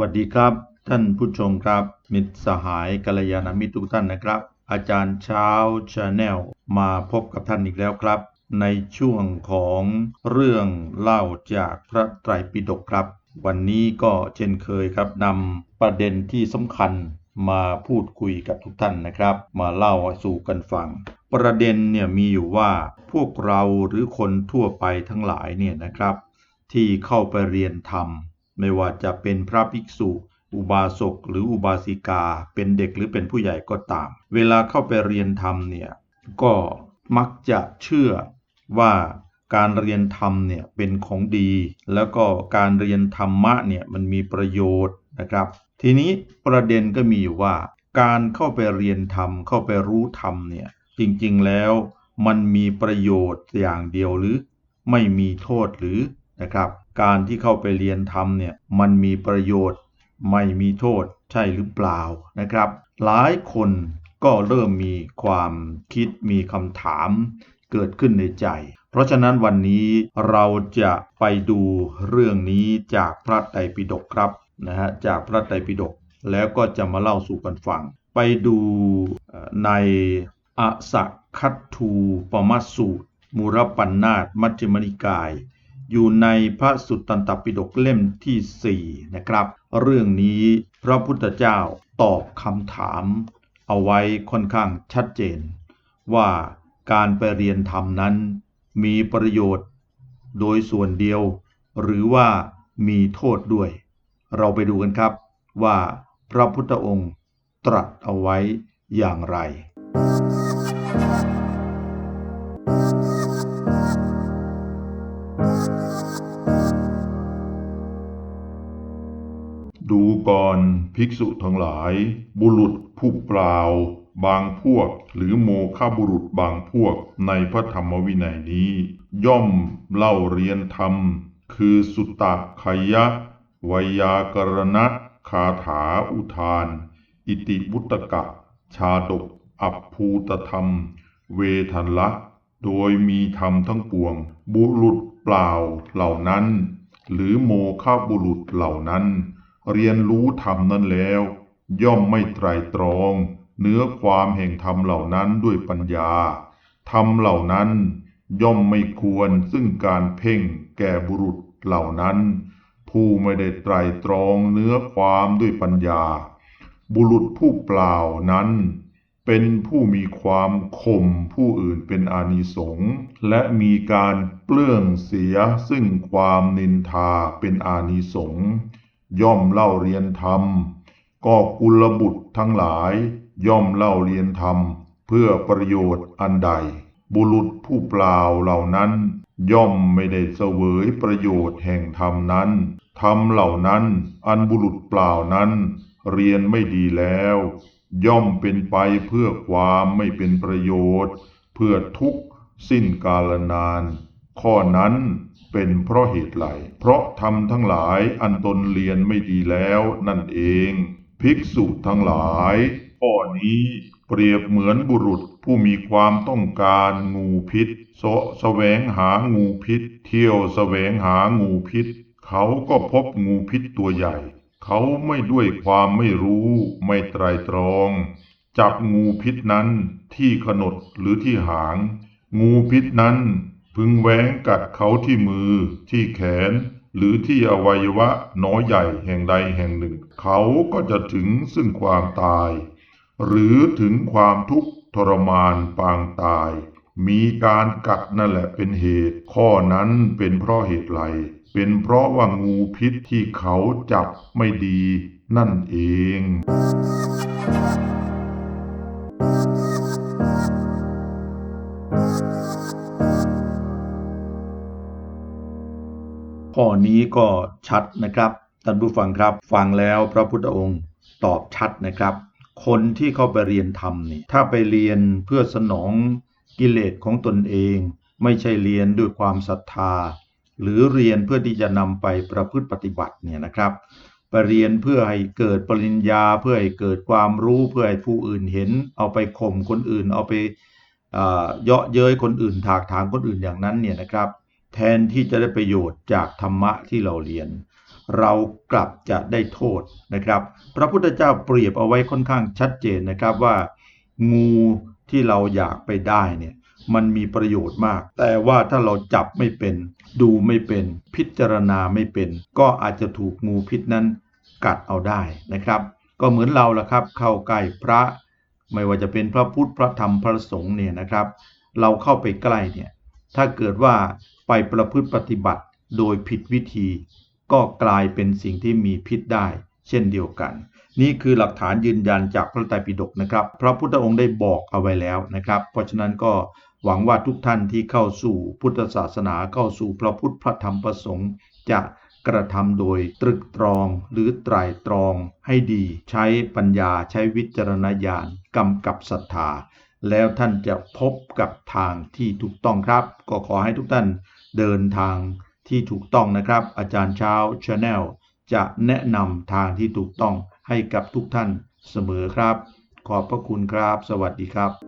วัสดีครับ ท่านผู้ชมครับ มิตรสหายกัลยาณมิตรทุกท่านนะครับ อาจารย์เช้าชาแนลมาพบกับท่านอีกแล้วครับ ในช่วงของเรื่องเล่าจากพระไตรปิฎกครับ วันนี้ก็เช่นเคยครับนำประเด็นที่สำคัญมาพูดคุยกับทุกท่านนะครับ มาเล่าสู่กันฟัง ประเด็นเนี่ยมีอยู่ว่าพวกเราหรือคนทั่วไปทั้งหลายเนี่ยนะครับ ที่เข้าไปเรียนธรรม ไม่ว่าจะเป็นพระภิกษุ อุบาสกหรืออุบาสิกา เป็นเด็กหรือเป็นผู้ใหญ่ก็ตาม เวลาเข้าไปเรียนธรรมเนี่ยก็มักจะเชื่อว่าการเรียนธรรมเนี่ยเป็นของดี แล้วก็การเรียนธรรมะเนี่ยมันมีประโยชน์นะครับ ทีนี้ประเด็นก็มีอยู่ว่า การเข้าไปเรียนธรรมเข้าไปรู้ธรรมเนี่ยจริงๆแล้วมันมีประโยชน์อย่างเดียวหรือ ไม่มีโทษหรือ นะครับ การที่เข้าไปเรียนธรรมเนี่ยมันมีประโยชน์ ไม่มีโทษใช่หรือเปล่านะครับ หลายคนก็เริ่มมีความคิดมีคำถามเกิดขึ้นในใจ เพราะฉะนั้นวันนี้เราจะไปดูเรื่องนี้จากพระไตรปิฎกครับนะฮะจากพระไตรปิฎกแล้วก็จะมาเล่าสู่กันฟัง ไปดูในอสักคัตทูปมัสสูตรมูรปันนาตมัจจิมนิกาย อยู่ในพระสุตตันตปิฎกเล่มที่4นะครับ เรื่องนี้พระพุทธเจ้าตอบคำถามเอาไว้ค่อนข้างชัดเจน ว่าการไปเรียนธรรมนั้นมีประโยชน์โดยส่วนเดียว หรือว่ามีโทษด้วย เราไปดูกันครับว่าพระพุทธองค์ตรัสเอาไว้อย่างไร ภิกษุทั้งหลาย บุรุษผู้เปล่า บางพวก หรือโมฆะบุรุษบางพวกในพระธรรมวินัยนี้ ย่อมเล่าเรียนธรรม คือสุตตะขยะวยากรณะคาถาอุทาน อิติวุตกะ ชาดก อัปภูตธรรม เวทันละโดยมีธรรมทั้งปวง บุรุษเปล่าเหล่านั้น หรือโมฆะบุรุษเหล่านั้น เรียนรู้ธรรมนั้นแล้ว ย่อมไม่ไตรตรอง เนื้อความแห่งธรรมเหล่านั้นด้วยปัญญา ธรรมเหล่านั้น ย่อมไม่ควรซึ่งการเพ่งแก่บุรุษเหล่านั้น ผู้ไม่ได้ไตรตรองเนื้อความด้วยปัญญา บุรุษผู้เปล่านั้น เป็นผู้มีความข่มผู้อื่นเป็นอานิสงส์และมีการเปลื้องเสียซึ่งความนินทาเป็นอานิสงส์ ย่อมเล่าเรียนธรรม ก็กุลบุตรทั้งหลาย ย่อมเล่าเรียนธรรม เพื่อประโยชน์อันใด บุรุษผู้เปล่าเหล่านั้น ย่อมไม่ได้เสวยประโยชน์แห่งธรรมนั้นธรรมเหล่านั้น อันบุรุษเปล่านั้น เรียนไม่ดีแล้ว ย่อมเป็นไปเพื่อความไม่เป็นประโยชน์ เพื่อทุกข์สิ้นกาลนาน ข้อนั้นเป็นเพราะเหตุไรเพราะทำทั้งหลายอันตนเรียนไม่ดีแล้วนั่นเอง ภิกษุทั้งหลายข้อนี้เปรียบเหมือนบุรุษผู้มีความต้องการงูพิษโสแสวงหางูพิษ เที่ยวแสวงหางูพิษ เขาก็พบงูพิษตัวใหญ่ เขาไม่ด้วยความไม่รู้ไม่ไตรตรอง จับงูพิษนั้นที่ขนดหรือที่หาง งูพิษนั้น พึงแหวงกัดเขาที่มือที่แขน หรือที่อวัยวะน้อยใหญ่แห่งใดแห่งหนึ่ง เขาก็จะถึงซึ่งความตาย หรือถึงความทุกข์ทรมานปางตาย มีการกัดนั่นแหละเป็นเหตุ ข้อนั้นเป็นเพราะเหตุไรเป็นเพราะว่างูพิษที่เขาจับไม่ดีนั่นเอง ข้อนี้ก็ชัดนะครับท่านผู้ฟังครับ ฟังแล้วพระพุทธองค์ตอบชัดนะครับ คนที่เข้าไปเรียนธรรมนี่ถ้าไปเรียนเพื่อสนองกิเลสของตนเอง ไม่ใช่เรียนด้วยความศรัทธา หรือเรียนเพื่อที่จะนำไปประพฤติปฏิบัติเนี่ยนะครับไปเรียนเพื่อให้เกิดปริญญาเพื่อให้เกิดความรู้เพื่อให้ผู้อื่นเห็น เอาไปข่มคนอื่น เอาไปเอ่อเยาะเย้ยคนอื่นถากถางคนอื่นอย่างนั้นเนี่ยนะครับ แทนที่จะได้ประโยชน์จากธรรมะที่เราเรียน เรากลับจะได้โทษนะครับ พระพุทธเจ้าเปรียบเอาไว้ค่อนข้างชัดเจนนะครับว่า งูที่เราอยากไปได้เนี่ยมันมีประโยชน์มาก แต่ว่าถ้าเราจับไม่เป็น ดูไม่เป็น พิจารณาไม่เป็น ก็อาจจะถูกงูพิษนั้นกัดเอาได้นะครับ ก็เหมือนเราละครับ เข้าใกล้พระ ไม่ว่าจะเป็นพระพุทธพระธรรมพระสงฆ์เนี่ยนะครับ เราเข้าไปใกล้เนี่ย ถ้าเกิดว่าไปประพฤติปฏิบัติโดยผิดวิธี ก็กลายเป็นสิ่งที่มีพิษได้ เช่นเดียวกัน นี่คือหลักฐานยืนยันจากพระไตรปิฎกนะครับ พระพุทธองค์ได้บอกเอาไว้แล้วนะครับ เพราะฉะนั้นก็หวังว่าทุกท่านที่เข้าสู่พุทธศาสนาเข้าสู่พระพุทธพระธรรมพระสงฆ์จะกระทำโดยตรึกตรองหรือไตรตรองให้ดี ใช้ปัญญาใช้วิจารณญาณกำกับศรัทธา แล้วท่านจะพบกับทางที่ถูกต้องครับ ก็ขอให้ทุกท่านเดินทางที่ถูกต้องนะครับ อาจารย์เช้าชาแนลจะแนะนำทางที่ถูกต้องให้กับทุกท่านเสมอครับ ขอบพระคุณครับ สวัสดีครับ